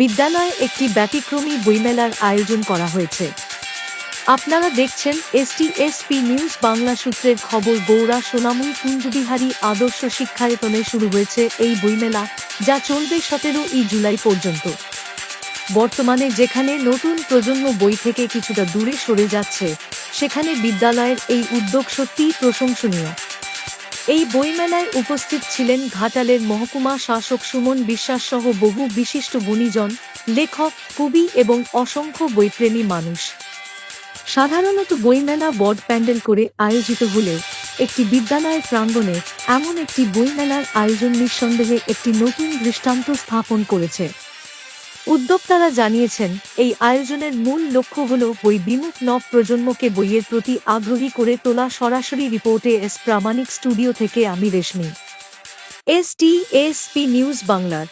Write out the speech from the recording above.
বিদ্যালয়ে একটি ব্যতিক্রমী বইমেলার আয়োজন করা হয়েছে। আপনারা দেখছেন এসটিএসপি নিউজ বাংলা সূত্রের খবর, গৌড়া সোনামুই কুঞ্জবিহারী আদর্শ শিক্ষায়তনে শুরু হয়েছে এই বইমেলা, যা চলবে সতেরো ই জুলাই পর্যন্ত। বর্তমানে যেখানে নতুন প্রজন্ম বই থেকে কিছুটা দূরে সরে যাচ্ছে, সেখানে বিদ্যালয়ের এই উদ্যোগ সত্যিই প্রশংসনীয়। এই বইমেলায় উপস্থিত ছিলেন ঘাটালের মহকুমা শাসক সুমন বিশ্বাস সহ বহু বিশিষ্ট গুণীজন, লেখক, কবি এবং অসংখ্য বইপ্রেমী মানুষ। সাধারণত বইমেলা বড় প্যান্ডেল করে আয়োজিত হলেও একটি বিদ্যালয়ের প্রাঙ্গণে এমন একটি বইমেলার আয়োজন নিঃসন্দেহে একটি নতুন দৃষ্টান্ত স্থাপন করেছে। উদ্যোক্তারা জানিয়েছেন, এই আয়োজনের মূল লক্ষ্য হল বই বিমুখ নব প্রজন্মকে বইয়ের প্রতি আগ্রহী করে তোলা সরাসরি রিপোর্টে এস প্রামাণিক স্টুডিও থেকে আমি Reshmi. S T S P news বাংলার।